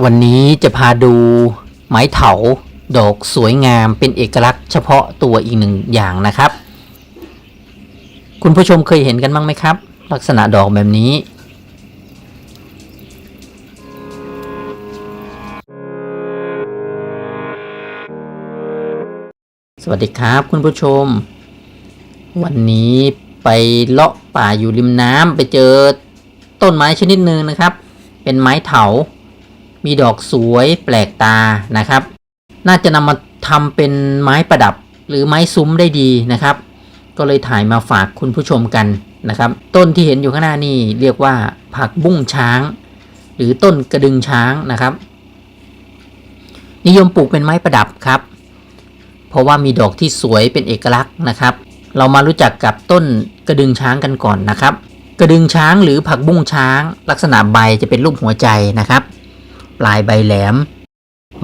วันนี้จะพาดูไม้เถาดอกสวยงามเป็นเอกลักษณ์เฉพาะตัวอีกหนึ่งอย่างนะครับ คุณผู้ชมเคยเห็นกันบ้างไหมครับ ลักษณะดอกแบบนี้ สวัสดีครับคุณผู้ชม วันนี้ไปเลาะป่าอยู่ริมน้ำไปเจอต้นไม้ชนิดหนึ่งนะครับ เป็นไม้เถา มีดอกสวยแปลกตานะครับ น่าจะนำมาทำเป็นไม้ประดับหรือไม้ซุ้มได้ดีนะครับ ก็เลยถ่ายมาฝากคุณผู้ชมกันนะครับ ต้นที่เห็นอยู่ข้างหน้านี่เรียกว่าผักบุ้งช้าง หรือต้นกระดึงช้างนะครับ นิยมปลูกเป็นไม้ประดับครับ เพราะว่ามีดอกที่สวยเป็นเอกลักษณ์นะครับ เรามารู้จักกับต้นกระดึงช้างกันก่อนนะครับ กระดึงช้างหรือผักบุ้งช้าง ลักษณะใบจะเป็นรูปหัวใจนะครับ ปลายใบแหลม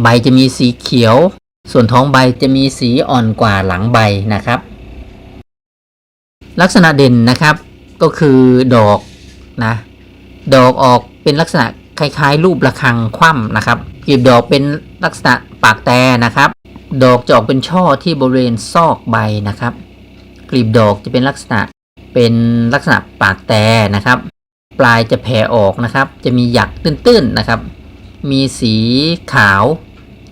ใบจะมีสีเขียว ส่วนท้องใบจะมีสีอ่อนกว่าหลังใบนะครับ ลักษณะเด่นนะครับก็คือดอกนะดอกออกเป็นลักษณะคล้ายๆ รูประฆังคว่ำนะครับกลีบดอกเป็นลักษณะปากแต่นะครับ ดอกจะออกเป็นช่อที่บริเวณซอกใบนะครับกลีบดอกจะเป็นลักษณะเป็นลักษณะปากแต่นะครับ ปลายจะแผ่ออกนะครับ จะมีหยักตื้นๆนะครับ มีสีขาว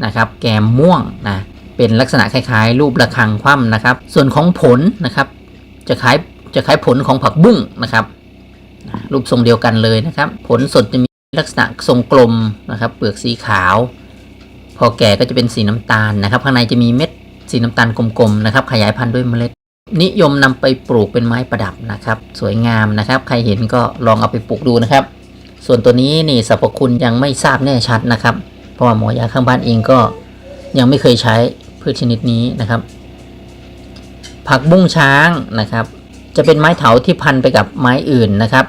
นะครับแกมม่วงนะเป็นลักษณะคล้ายๆ รูประฆังคว่ำนะครับ ส่วนของผลนะครับจะคล้ายจะคล้ายผลของผักบุ้งนะครับ รูปทรงเดียวกันเลยนะครับ ผลสดจะมีลักษณะทรงกลมนะครับ เปลือกสีขาว พอแก่ก็จะเป็นสีน้ำตาลนะครับ ข้างในจะมีเม็ดสีน้ำตาลกลมๆนะครับ ขยายพันธุ์ด้วยเมล็ด นิยมนำไปปลูกเป็นไม้ประดับนะครับ สวยงามนะครับ ใครเห็นก็ลองเอาไปปลูกดูนะครับ ส่วนตัวนี้นี่สรรพคุณยังไม่ทราบแน่ชัดนะครับ เพราะว่าหมอยาข้างบ้านเองก็ยังไม่เคยใช้พืชชนิดนี้นะครับ ผักบุ้งช้างนะครับ จะเป็นไม้เถาที่พันไปกับไม้อื่นนะครับ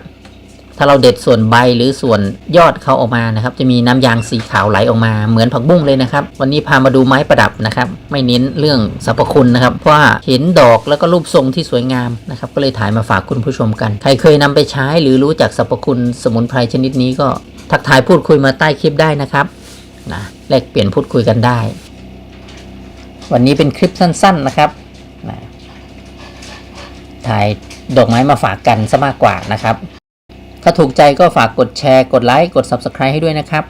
ถ้าเราเด็ดส่วนใบหรือส่วนยอดเขาออกมานะครับ จะมีน้ำยางสีขาวไหลออกมาเหมือนผักบุ้งเลยนะครับ วันนี้พามาดูไม้ประดับนะครับ ไม่เน้นเรื่องสรรพคุณนะครับ เพราะว่าเห็นดอกแล้วก็รูปทรงที่สวยงามนะครับ ก็เลยถ่ายมาฝากคุณผู้ชมกัน ใครเคยนำไปใช้หรือรู้จักสรรพคุณสมุนไพรชนิดนี้ก็ทักทายพูดคุยมาใต้คลิปได้นะครับนะแลกเปลี่ยนพูดคุยกันได้ วันนี้เป็นคลิปสั้น ๆนะครับนะถ่ายดอกไม้มาฝากกันซะมากกว่านะครับ ถ้าถูกใจก็ฝากกดแชร์ กดไลค์ กด Subscribe ให้ด้วยนะครับ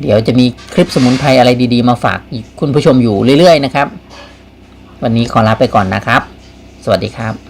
เดี๋ยวจะมีคลิปสมุนไพรอะไรดีๆ มาฝากคุณผู้ชมอยู่เรื่อยๆนะครับ วันนี้ขอลาไปก่อนนะครับ สวัสดีครับ